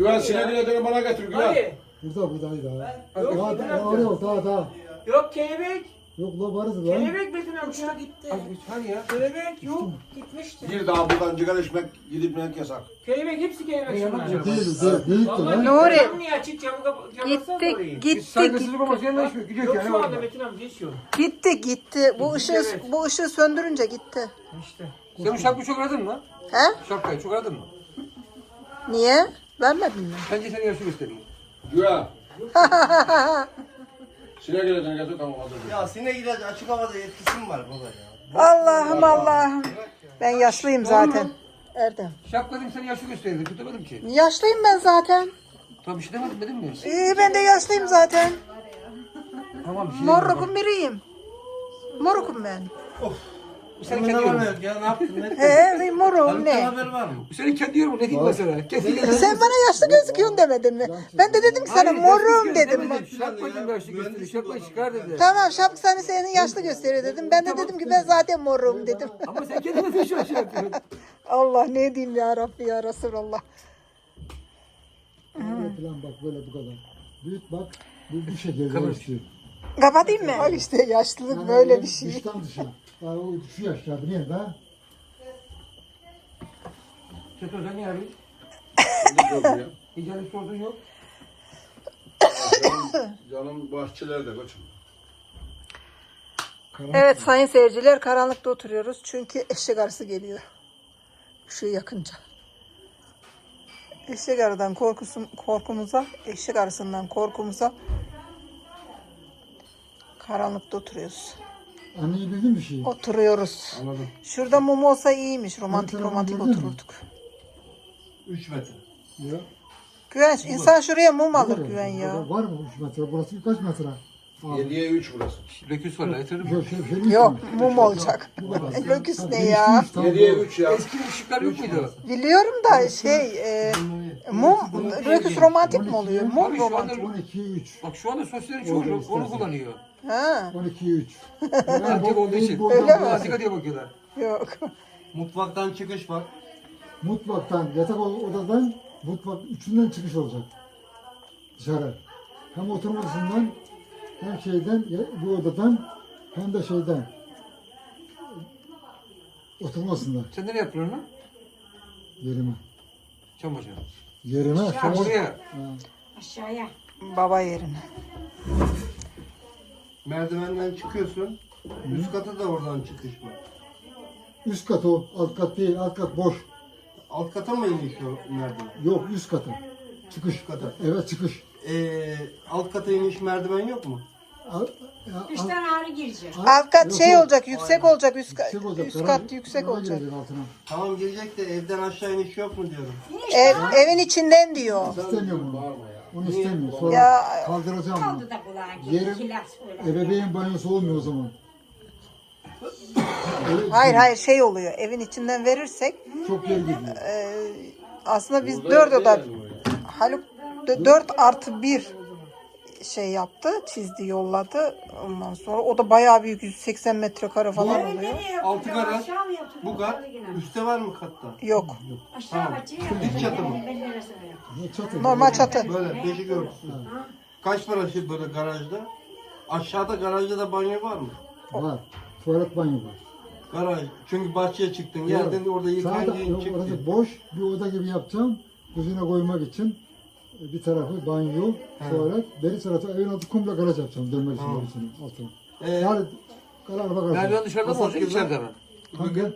Güven sinirliğini bana getir Güven. Hadi. Burada burada haydi daha. Yok, Daha daha oraya yok daha daha. Yok kelebek. Yok la varız lan. Kelebek Metin amca. gitti. Hadi ya. Kelebek yok. Gitmişti. Bir daha buradan sigara içmek, gidip yemek yasak. Kelebek hepsi kelebek şunlar. Değil değil büyüktü Vallahi lan. Nuri. Cam niye açık camı kapa- kapatsana orayı. Gitti, gitti, gitti. Saygısızlık ama yanına içmiyor. Gidiyor Yok yani şu anda orada. Metin amca içiyor. Gitti, gitti. Bu ışığı, Evet. bu ışığı söndürünce gitti. İşte. Sen bu şapkayı çok aradın mı? He? Şapkayı çok aradın mı? Niye? Vermedin mi? Bence seni yaşı göstereyim. Güven. Sinek ilacını getir tamam hazır. Ya sinek ilacı açık havada etkisi mi var baba ya? Allah'ım Allah'ım. Ben yaşlıyım zaten. Erdem. Şapka dedim seni yaşı gösterirdim. Tutamadım ki. Yaşlıyım ben zaten. Tamam bir şey demedim dedim mi? İyi ben de yaşlıyım zaten. Tamam bir şey demedim. Morrukum biriyim. Morukum ben. Bu senin kendi yorumun. ya ne yaptın ne? He, morum Haluk'tan ne? haber var mı? Senin kendi yorumun. Ne diyeyim ben sana? Kesin Sen bana yaşlı gözüküyorsun demedin mi? Ben de dedim ki sana morum dedim. Şapkacım yaşı gösterir. Şapkayı çıkar dedi. Tamam şapka seni senin yaşlı gösteriyor dedim. Ben de dedim ki ben zaten morum dedim. Ama sen kendine de şu aşı yapıyorsun. Allah ne diyeyim ya Rabbi ya Resulallah. Böyle falan bak böyle bu kadar. Büyük bak. Bu bu şekilde Kapat. istiyor. Kapatayım mı? Bak işte yaşlılık Yani böyle öyle bir şey. Dıştan dışa. Daha o şu yaşlarda niye daha? Çeto sen ne yapıyorsun? Ne ya? İcazı sorduğun yok. Canım, canım bahçelerde koçum. Evet sayın seyirciler karanlıkta oturuyoruz. Çünkü eşek arısı geliyor. Işığı yakınca. Eşek arıdan korkusun, korkumuza, eşek arısından korkumuza karanlıkta oturuyoruz. Anneyi bildin bir şey. Oturuyoruz. Anladım. Şurada mum olsa iyiymiş. Romantik romantik gördün mü? otururduk. 3 metre. Ya. Güvenç, insan şuraya mum alır Var güven ya. Var var mı 3 metre? Burası kaç metre? Abi. 7'ye 3 burası. Leküs var. Şey, şey değil Yok mi? mum olacak. Löküs ne değişti ya? işte, tamam, 7'ye doğru. 3 ya. Eski ışıklar yok muydu? Biliyorum da şey e, mum löküs romantik mi oluyor? Mum Abi şu anda romantik. 12'ye 3. Bak şu anda sosyalin çoğu Orada onu istersen. kullanıyor. Ha, 12'ye 3. Antik olduğu için. Öyle mi? Antika diye bakıyorlar. yok. Mutfaktan çıkış var. Mutfaktan, yatak odadan mutfak üçünden çıkış olacak. Dışarı. Hem oturma odasından hem şeyden ya- bu odadan hem de şeyden oturma odasından Sen nereye yapıyorsun onu? yerime. Çam başına. Yerime. Sen sonra- buraya. Ha. Aşağıya. Baba yerine. Merdivenden çıkıyorsun. Üst katı da oradan çıkış var. Üst kat o, alt kat değil, alt kat boş. Alt kata mı iniş o merdiven? Yok üst katı. Çıkış. Kata. Evet çıkış. Ee, alt kata iniş merdiven yok mu? Al, ya, al- ağrı girecek. Alt kat Yok, şey yok. olacak, yüksek olacak, üst kat, Yüksek olacak. üst kat yüksek olacak. altına. Tamam girecek de evden aşağı iniş yok mu diyorum. Ev, evin içinden diyor. İstemiyorum bunu. Onu istemiyor. Sonra Ya- kaldıracağım bunu. Kaldı da kulağa Yerim- gitti. Ebeveyn banyosu olmuyor o zaman. Öyle- Hayır hayır şey oluyor. Evin içinden verirsek Çok yer gidiyor. e, aslında biz Burada dört oda. Haluk d- dört artı bir şey yaptı, çizdi, yolladı. Ondan sonra o da bayağı büyük 180 metrekare falan oluyor. Altı yapacağım? Bu kat üstte var mı katta? Yok. Aşağı. Dik çatı mı? Ne çatı? Normal çatı. Böyle beşik örtüsü. Kaç para şey böyle garajda? Aşağıda garajda da banyo var mı? Var. Tuvalet banyo var. Garaj. Çünkü bahçeye çıktın. Geldin de orada çıktın. orası boş bir oda gibi yapacağım. Kuzine koymak için bir tarafı banyo, tuvalet, beri tarafı evin altı komple garaj yapacağım dönmek için Tamam. içine, altına. Ee, Yani karar bakarız. Merdiven dışarıda mı olacak içeride mi? Hangi?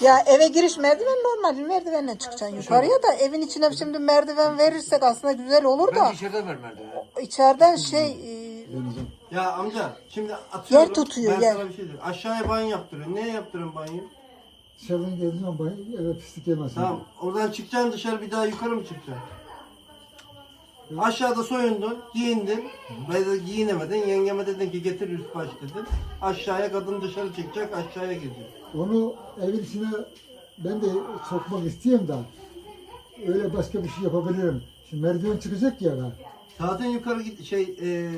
Ya eve giriş merdiven normal merdivenle çıkacaksın yukarıya da evin içine şimdi merdiven verirsek aslında güzel olur da Bence içeriden ver merdiveni. içeriden şey e. Ya amca şimdi atıyorum. Yer tutuyor, Ben yer. sana bir şey diyeyim. Aşağıya banyo yaptırıyorsun. Neye yaptırıyorsun banyo? Dışarıdan geldiğim zaman banyo eve pislik gelmesin. Tamam. Oradan çıkacaksın dışarı bir daha yukarı mı çıkacaksın? Aşağıda soyundun, giyindin. Ve de giyinemedin. Yengeme dedin ki getir üst baş dedin. Aşağıya kadın dışarı çıkacak, aşağıya girecek. Onu evin içine ben de sokmak istiyorum da öyle başka bir şey yapabilirim. Şimdi merdiven çıkacak ya ben. Zaten yukarı git şey eee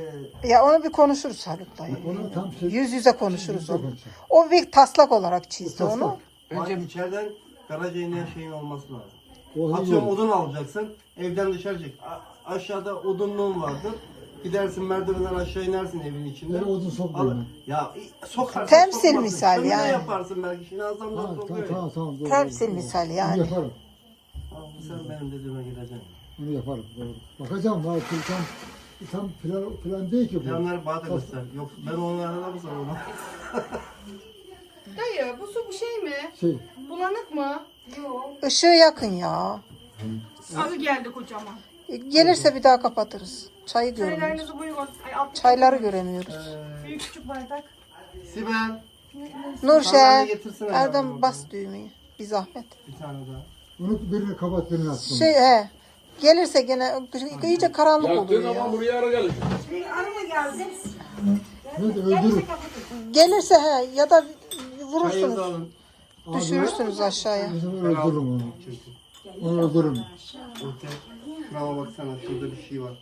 ya onu bir konuşuruz Haluk'la. ya. Onu tam şey... Yüz yüze konuşuruz onu. konuşalım. O bir taslak olarak çizdi Taslak. onu. Bence içeriden garaja inen şeyin olması lazım. O iyi Atıyorum odun alacaksın. Evden dışarı çık. Aşağıda odunluğun vardır. Gidersin merdivenden aşağı inersin evin içinde. Eve odun Al- sokmuyorum. Ya i- sokarsın. Temsil sokmazsın. misal Şömine yani. yaparsın belki. Şimdi azam Ha, da tamam sokuyor. tamam tamam. Doğru, Temsil doğru. misal Onu yani. yaparım. Sen benim dediğime geleceksin. Onu yaparım. Doğru. Bakacağım daha tam, tam plan, plan değil ki bu. Planları bana da göster. Yok ben onu anlamasam onu. Dayı bu su bu şey mi? Şey, Bulanık mı? Işığı yakın ya. Azı geldi kocaman. Gelirse bir daha kapatırız. Çayı görmüyoruz. Çaylarınızı buyurun. Ay, alt- Çayları göremiyoruz. Büyük küçük bardak. Sibel. Nurşen, Sandalye getirsene Erdem yavrum. bas düğmeyi. Bir zahmet. Bir tane daha. unut birini kapat birini atsın. Şey he. Gelirse gene iyice karanlık Yaktığın oluyor ya. buraya ara gelecek. Arama geldi. Öldürür. Gelirse he ya da vurursunuz. alın. Düşürürsünüz aşağıya. Bizim öldürürüm onu. Onu öldürürüm. Ortaya. Şurama baksana. Şurada bir şey var.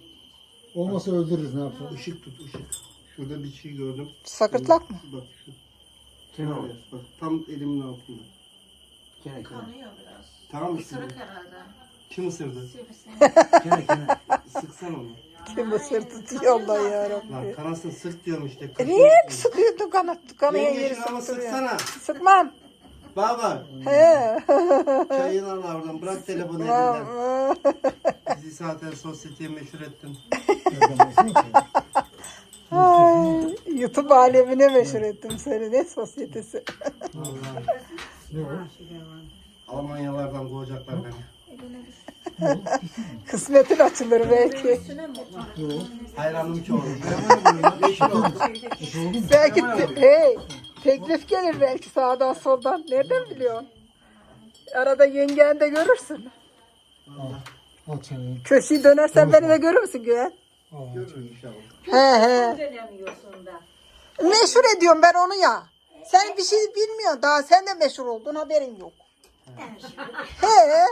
Olmasa öldürürüz ne yapalım. Işık tut ışık. Şurada bir şey gördüm. Sakırtlak mı? Bak şu. Kenara. Bak tam elimin altında. Kene kene. Tamam işte. bu. Kim ısırdı? Kene kene. Sıksan onu. Kim ısırdı diyor da yarabbim. Lan kanasın sık diyorum işte. Niye sıkıyordu kanat? Kanaya Yenge yeri ama sıktırıyor. sıksana. Sıkmam. Baba. He. Çayını al oradan. Bırak telefonu elinden. Bizi zaten sosyeteye meşhur ettin. Ay, YouTube alemine meşhur ettim seni. Ne sosyetesi. Vallahi. Almanyalardan kovacaklar beni. Kısmetin açılır belki. Hayranım çoğaldı. Meşhur oldum. Belki te- hey, teklif gelir belki sağdan soldan. Nereden biliyorsun? Arada yengen de görürsün. Çayı. Köşeyi dönersen beni de görür müsün Güven? Görürüz inşallah. He he. Dönemiyorsun da. Meşhur ediyorum ben onu ya. Sen bir şey bilmiyorsun. Daha sen de meşhur oldun haberin yok. He.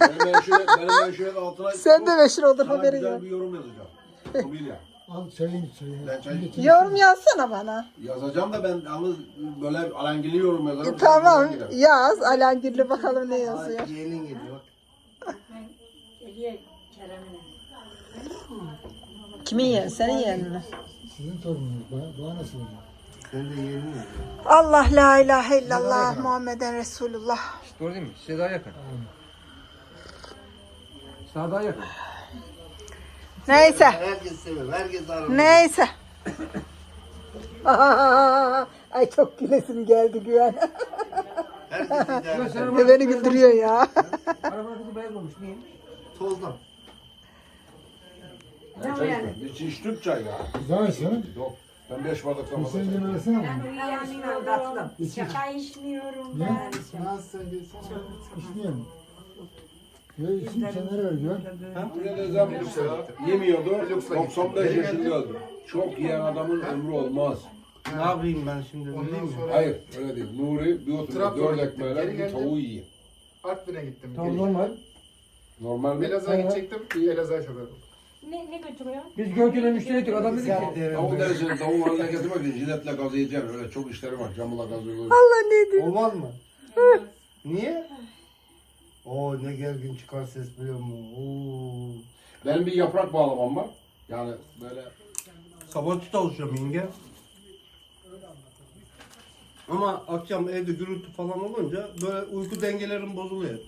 Benim menşure, benim altına Sen de meşhur oldun sana haberin güzel yok. bir yorum yazacağım. O bil ya. Al çayını çayını. Ben çay Yorum yazsana bana. yazacağım da ben yalnız böyle alengili yorum yazarım. E, tamam yaz. Alengirli bakalım ne yazıyor. Geliyor bak. Geliyor Kerem'ine. Kimin yeğeni? Senin yeğenin mi? Sizin torununuz. Bana, bana nasıl oluyor? Sen de yeğenin geliyor. Allah la ilahe illallah Muhammeden Resulullah. Doğru değil mi? Size daha yakın. Sana daha yakın. Neyse. Herkes sever. Herkes arar. Neyse. Ay çok gülesim geldi güven. Herkes idare Beni güldürüyor ya. Arabanın kızı beyaz olmuş. Niye? Tozdan. Ben çay içmem. Hiç içtim çay ya. Güzel sen. Yok. Ben beş bardak kafada sen çay. yeme versene Ben bana. uyuyamıyorum. Çay içmiyorum Ne? ben. Nasıl. İçmiyor mu? Ya içim kenara ver güven. Buraya da zam yemiyordu. 95 yaşında öldü. Çok yiyen adamın ömrü olmaz. Ne yapayım ben şimdi öleyim mi? Hayır öyle değil. Nuri bir oturuyor Trabzon'a dört gittim. ekmeğiyle Geri bir geldim. tavuğu yiyor. Artvin'e gittim. Tamam normal. Normal mi? Elazığ'a gidecektim. Elazığ'a şoförüm. Ne, ne götürüyor? Biz Gölcük'e müşteriydik. Adam dedi ki. Tavuk derisini tavuğun haline getirmek için jiletle gazlayacaksın. Öyle çok işleri var. Camla gazlıyor. Allah ne diyor? Olmaz mı? Niye? Oo ne gergin çıkar ses biliyor musun? Oo. Benim bir yaprak bağlamam var. Yani böyle Sabahçı çalışıyorum yenge. Ama akşam evde gürültü falan olunca böyle uyku dengelerim bozuluyor.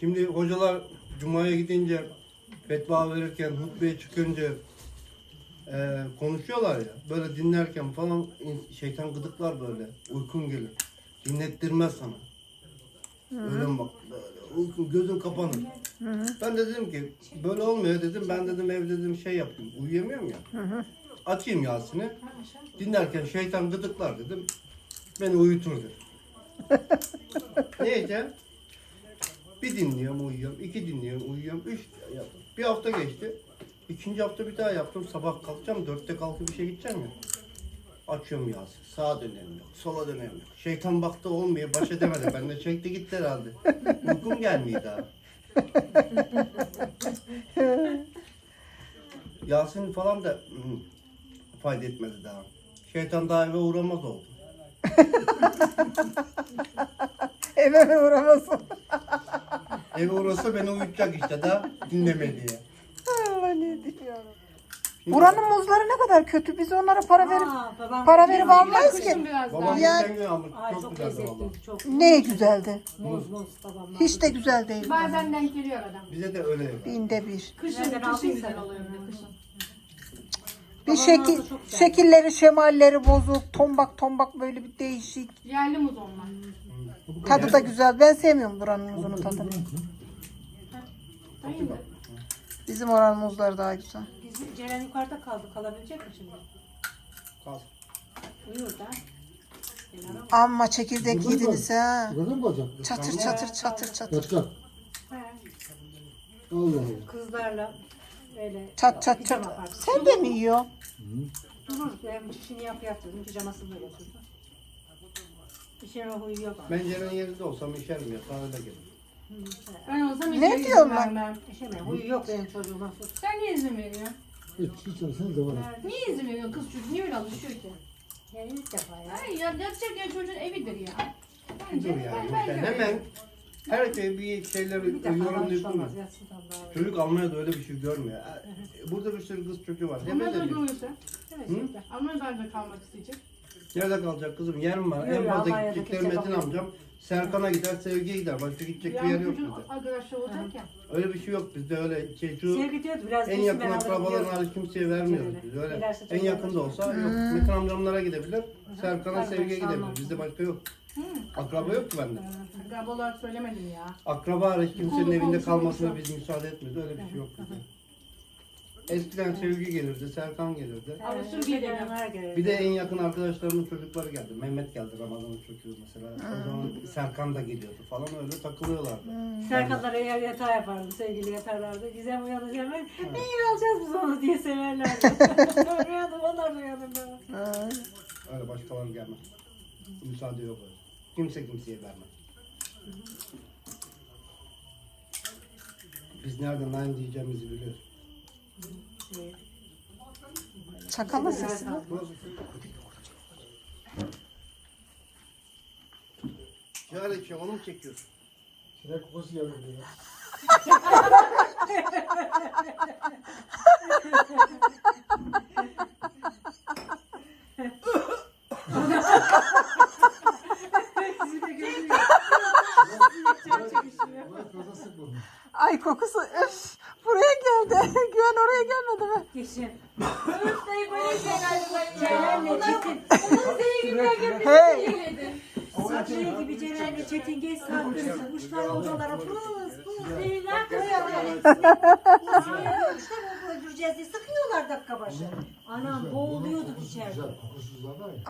Şimdi hocalar Cuma'ya gidince fetva verirken, hutbeye çıkınca e, konuşuyorlar ya. Böyle dinlerken falan şeytan gıdıklar böyle. Uykun gelir. Dinlettirmez sana. Öyle mi bak? Böyle uykun, gözün kapanır. Ben de dedim ki böyle olmuyor dedim. Ben dedim ev dedim şey yapayım. Uyuyamıyorum ya. Açayım Yasin'i. Dinlerken şeytan gıdıklar dedim. Beni uyutur dedim. Neyse. Bir dinliyorum uyuyorum. iki dinliyorum uyuyorum. Üç yaptım. Bir hafta geçti. İkinci hafta bir daha yaptım. Sabah kalkacağım. Dörtte kalkıp işe gideceğim ya. Açıyorum Yasin. Sağa dönemiyor. Sola dönemiyor. Şeytan baktı olmuyor. Baş edemedi. Ben de çekti gitti herhalde. Uykum gelmiyor daha. Yasin falan da hı, fayda etmedi daha. Şeytan daha eve uğramaz oldu. Eve mi uğramasın? Evi orası beni uyutacak işte da dinleme diye. Allah ne diyorum. Buranın muzları ne kadar kötü. Biz onlara para verip Aa, babam para verip almayız Kışın ki. biraz daha. Babam Ya- geçen gün almış. Ay Çok çok güzeldi valla. lezzetli. Çok. Ne güzeldi. Muz muz babamlar. Hiç de güzel değil. Bazen denk geliyor adam. Bize de öyle. Binde bir. Kışın, Nereden kışın aldıysa. güzel oluyor bir de kışın. Bir Babamın şekil, ağzı çok güzel. şekilleri, şemalleri bozuk. Tombak tombak böyle bir değişik. Yerli muz onlar. Tadı da güzel. Ben sevmiyorum buranın muzunu tadını. Değil mi? Bizim oranın muzları daha güzel. Biz Ceren yukarıda kaldı. Kalabilecek mi şimdi? Kal. Da. Bak. Amma çekirdek mı yediniz ha. Mı? Çatır çatır çatır çatır. Yapacak. He. Allah Allah. Kızlarla böyle Çat çat pijama çat. partisi. Sen de mi yiyor? Durur. Ben çişini yap yap dedim. Pijamasını da götürdüm. İşeme huyu yok. ama. Ben Ceren'in yerinde olsam içerim ya. Sana öyle gelir. Ben olsam Ne izin diyorlar? vermem. İşeme huyu yok benim çocuğuma. sus. Sen niye izin veriyorsun? Hiç hiç de var. Niye izin veriyorsun kız çocuğu? Niye öyle alışıyor ki? Yani ilk defa ya. Ay ya ya çocuğun evidir ya. Dur Bence yani. ben, Ben ben hemen her şey bir şeyleri yorumlayıp tabağı. Çocuk Almanya'da öyle bir şey görmüyor. Burada bir sürü kız çocuğu var. Da öyle diyor. Almanya'da kalmak isteyecek. Nerede kalacak kızım? Yerim var. Yürü, en fazla kimse Metin amcam. Serkan'a gider, Sevgi'ye gider. Başka gidecek bir yer Yani yok bizde. arkadaşları olacak ya. Öyle bir şey yok bizde öyle şey, şu Sevgi diyordu biraz en yakın ben alırım akrabaların diyordu. hariç kimseye vermiyoruz biz. Öyle en çok yakında olsa yok. Metin amcamlara gidebilir. Serkan'a, Sevgi'ye gidebilir. Bizde başka yok. Hı. Akraba yok ki bende. Galiba olarak söylemedim ya. Akraba hariç kimsenin evinde kalmasına biz müsaade etmiyoruz. Öyle bir şey yok bizde. Eskiden Sevgi gelirdi, Serkan gelirdi. Alışır Evet, bir de. Cerenler gelirdi. Bir de en yakın arkadaşlarımın çocukları geldi. Mehmet geldi, Ramazan'ın çocuğu mesela. O zaman Serkan da geliyordu falan öyle takılıyorlardı. Serkanlara yer yatağı yapardı. Sevgili yatarlardı. Gizem uyanacağım ben. Neyi alacağız biz onu diye severlerdi. Uyandım onlar. Ha. Öyle başkaları gelmez. Müsaade yok öyle. Kimse kimseye vermez. Biz nereden aynı diyeceğimizi biliyoruz. Çakalın sesi. Şöyle ki onu mu çekiyorsun? Sinek kokusu geliyor. ya. Ulan fazla sık bunu. Ay kokusu öf. Buraya geldi. Güven oraya gelmedi mi? Geçin. Dayı böyle şeyler. Ceren'le Çetin. Hey. Sabriye gibi Ceren'le Çetin geç saatte sıkmışlar odalara. Pıs pıs değiller. Öldüreceğiz diye sıkıyorlar dakika başı. Anam boğuluyorduk içeride.